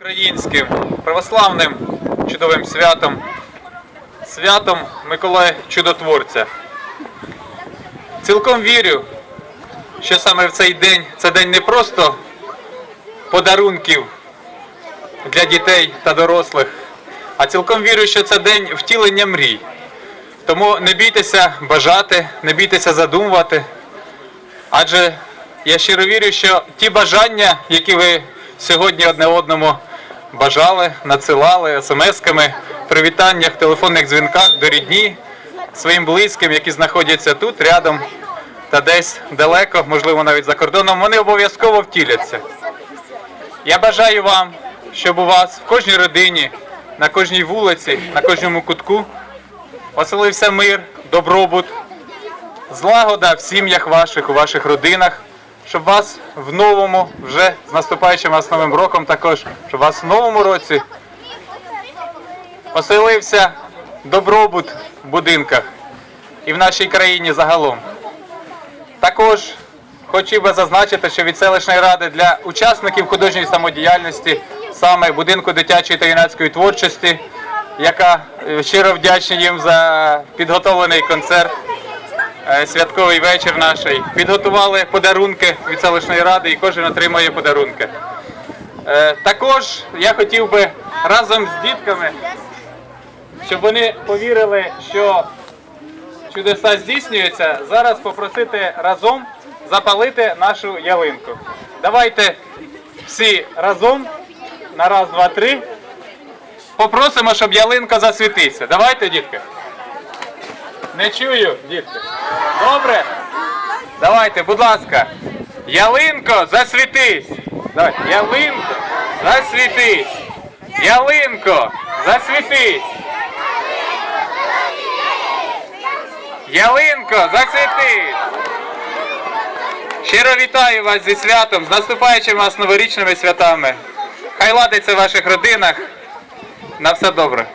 Українським православним чудовим святом, святом Миколая Чудотворця. Цілком вірю, що саме в цей день це день не просто подарунків для дітей та дорослих, а цілком вірю, що це день втілення мрій. Тому не бійтеся бажати, не бійтеся задумувати. Адже я щиро вірю, що ті бажання, які ви сьогодні одне одному бажали, надсилали смс-ками, привітаннях, телефонних дзвінках до рідні, своїм близьким, які знаходяться тут, рядом та десь далеко, можливо, навіть за кордоном, вони обов'язково втіляться. Я бажаю вам, щоб у вас в кожній родині, на кожній вулиці, на кожному кутку оселився мир, добробут, злагода в сім'ях ваших, у ваших родинах, щоб вас в новому, вже з наступаючим вас новим роком також, щоб вас в новому році оселився добробут в будинках і в нашій країні загалом. Також хотів би зазначити, що від селищної ради для учасників художньої самодіяльності, саме будинку дитячої та юнацької творчості, яка е, щиро вдячні їм за підготовлений концерт, святковий вечір наший. Підготували подарунки від селищної ради і кожен отримує подарунки. Е, Також я хотів би разом з дітками, щоб вони повірили, що чудеса здійснюються, зараз попросити разом запалити нашу ялинку. Давайте всі разом на раз, два, три. Попросимо, щоб ялинка засвітиться. Давайте, дітки. Не чую, дітки. Добре? Давайте, будь ласка. Ялинко, засвітись. Давайте. Ялинко, засвітись. Ялинко, засвітись. Ялинко, засвітись. Щиро вітаю вас зі святом, з наступаючими вас новорічними святами. Хай ладиться в ваших родинах. На все добре.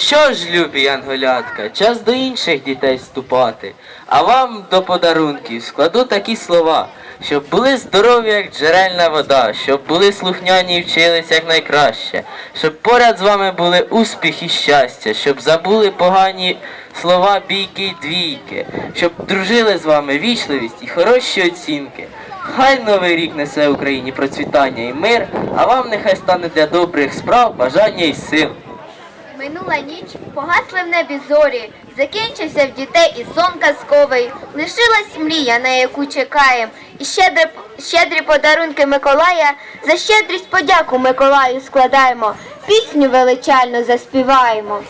Що ж, любі янголятка, час до інших дітей вступати, а вам до подарунків складу такі слова, щоб були здорові, як джерельна вода, щоб були слухняні і вчились як найкраще, щоб поряд з вами були успіх і щастя, щоб забули погані слова бійки й двійки, щоб дружили з вами вічливість і хороші оцінки. Хай новий рік несе Україні процвітання і мир, а вам нехай стане для добрих справ бажання і сил. Минула ніч, погасли в небі зорі, закінчився в дітей і сон казковий. Лишилась мрія, на яку чекаєм, і щедри, щедрі подарунки Миколая. За щедрість подяку Миколаю складаємо, пісню величально заспіваємо.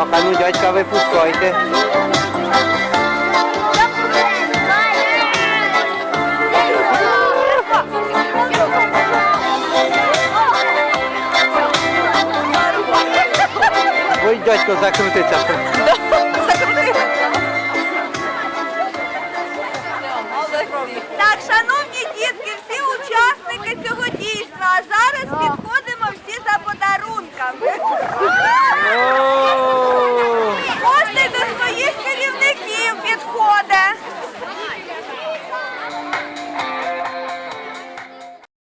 Так, а ну дядька випускайте. Ой, дядько, закрутиться. Так, шановні дітки, всі учасники цього дійства, а зараз під